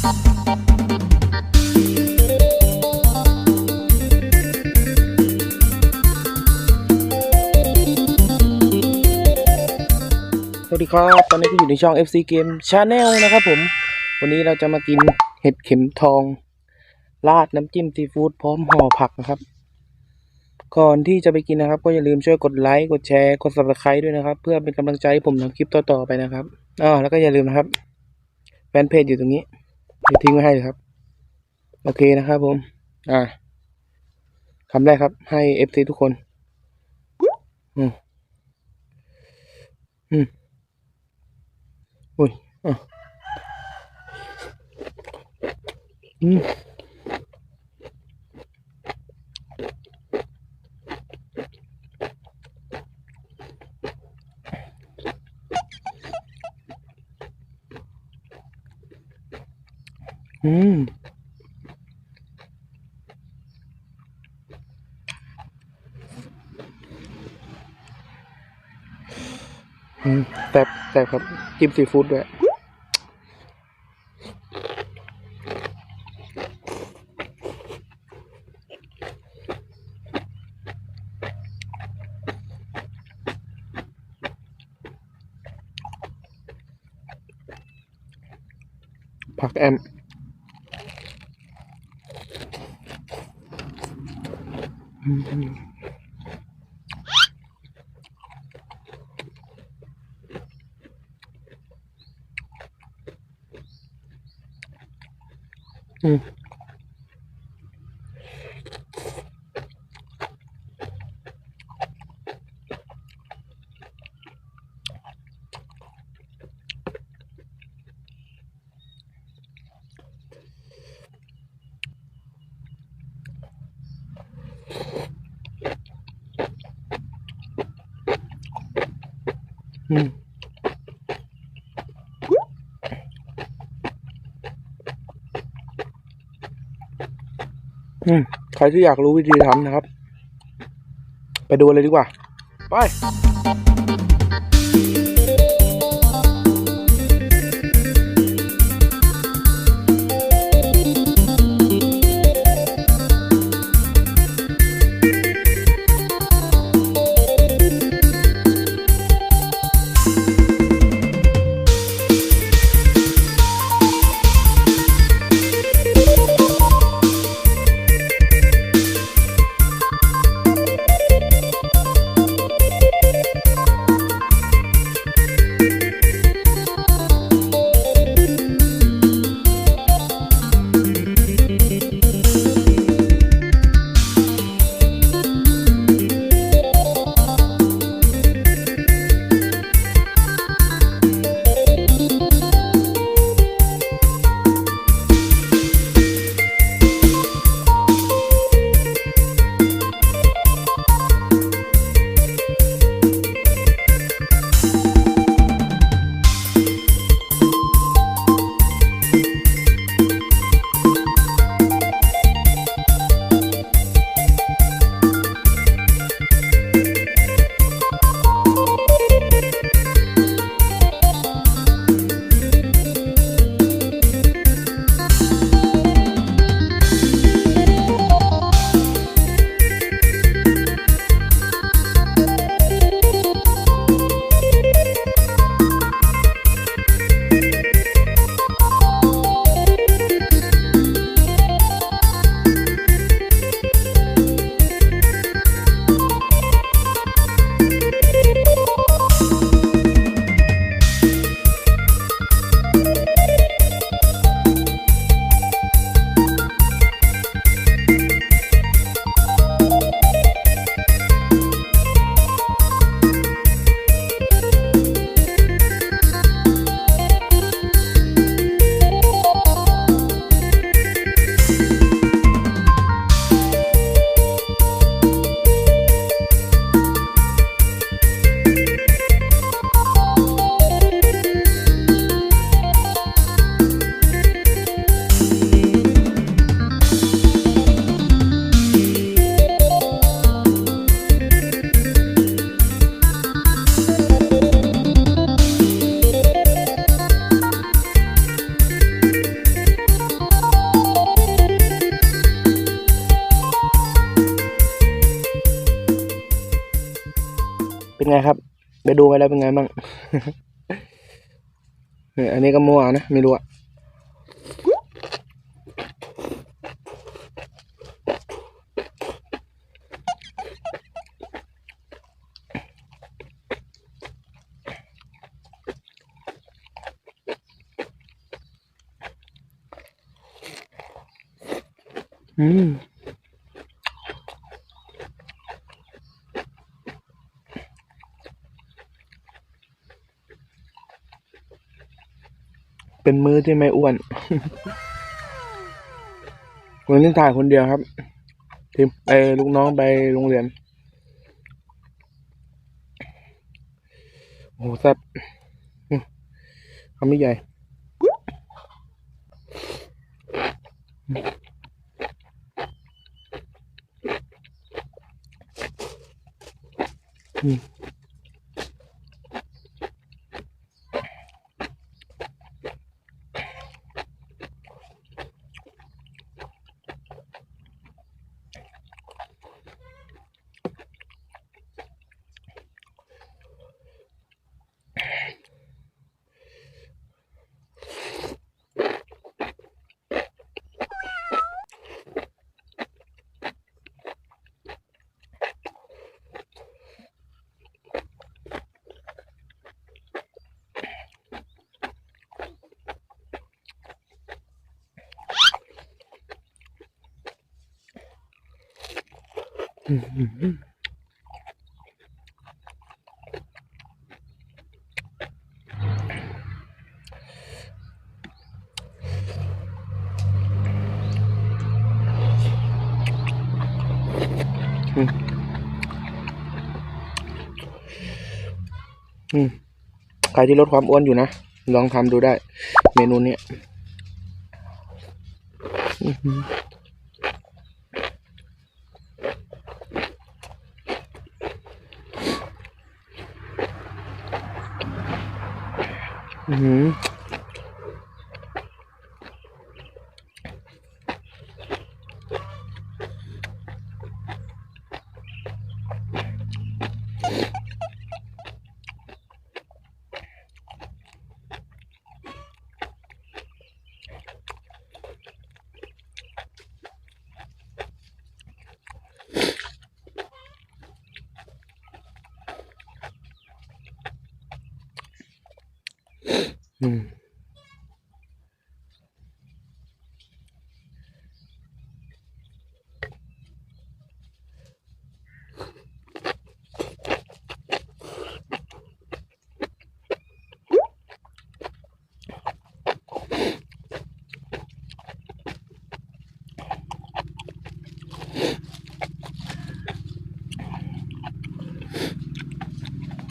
สวัสดีครับ ตอนนี้ก็อยู่ในช่อง FC Game Channel นะครับผม วันนี้เราจะมากินเห็ดเข็มทอง ราดน้ำจิ้มซีฟู้ดพร้อมห่อผักนะครับ ก่อนที่จะไปกินนะครับ ก็อย่าลืมช่วยกดไลค์ กดแชร์ กด subscribe ด้วยนะครับ เพื่อเป็นกำลังใจให้ผมทำคลิปต่อๆไปนะครับ อ่า แล้วก็อย่าลืมนะครับ แฟนเพจอยู่ตรงนี้ ทิ้งไว้ให้เลยครับ โอเคนะครับผม อ่าคำแรกครับ ให้เอฟซีทุกคน อืมอืมอุ้ยอะอืม อืม อืมแซ่บแซ่บครับจิ้มซีฟู้ดด้วยผักแอมอืม อืม อืม อืม ใครที่อยากรู้วิธีทำนะครับ ไปดูเลยดีกว่า ไป ไงครับ ไปดูไปแล้วเป็นไงบ้างเอันนี้ก็มั่วนะไม่รู้อะอืม เป็นมือที่ไม่อ้วนวันนี้ถ่ายคนเดียวครับทีมไปลูกน้องไปโรงเรียนโอ้โหแซ่บอืมคำไม่ใหญ่อืม ใครที่ลดความอ้วนอยู่นะ ลองทำดูได้ เมนูเนี้ ย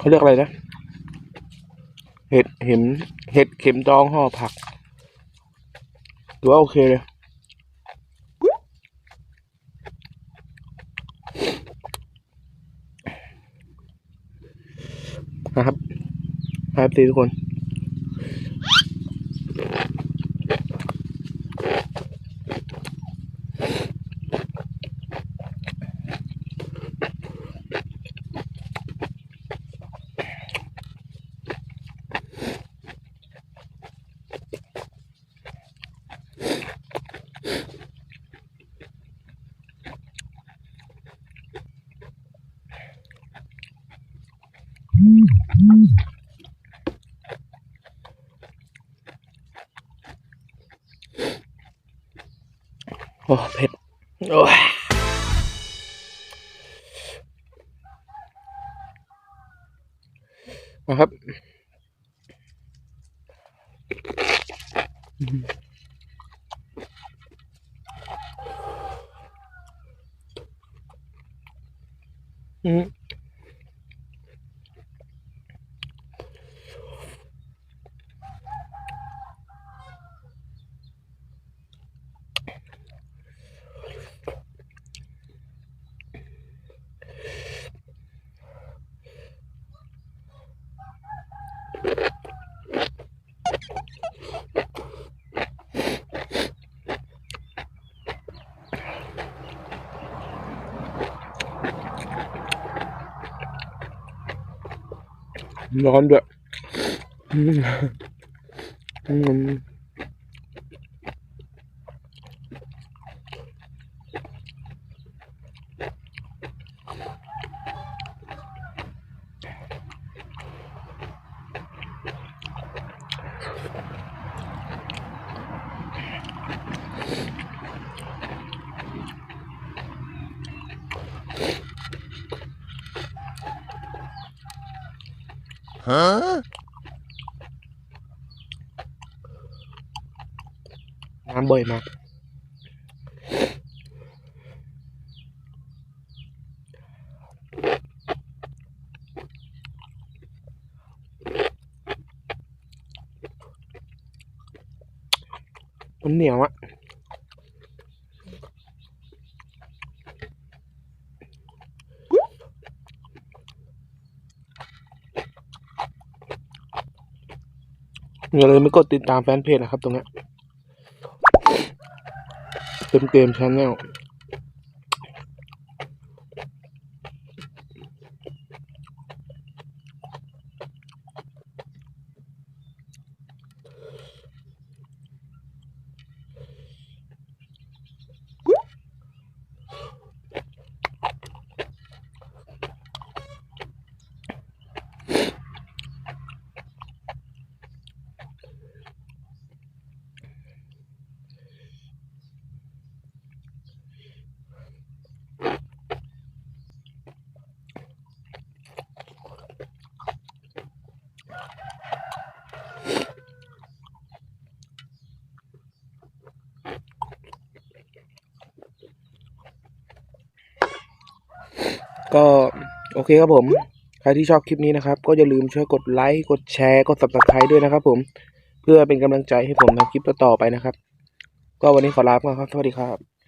เขาเรียกอะไรนะ เห็ดเห็มเห็ดเข็มดองห่อผักถือว่าโอเคเลยนะครับ ครับตีทุกคน โอ้เผ็ดโอ้ยนะครับ ร้อน ด้วยอืมอืม อย่าลืมไม่กดติดตามแฟนเพจนะครับตรงนี้เต็มเกมชาแนล ก็โอเคครับผม ใครที่ชอบคลิปนี้นะครับ ก็อย่าลืมช่วยกดไลค์ กดแชร์ กด subscribe ด้วยนะครับผม เพื่อเป็นกำลังใจให้ผมทำคลิปต่อไปนะครับ ก็วันนี้ขอลาไปก่อนครับ สวัสดีครับ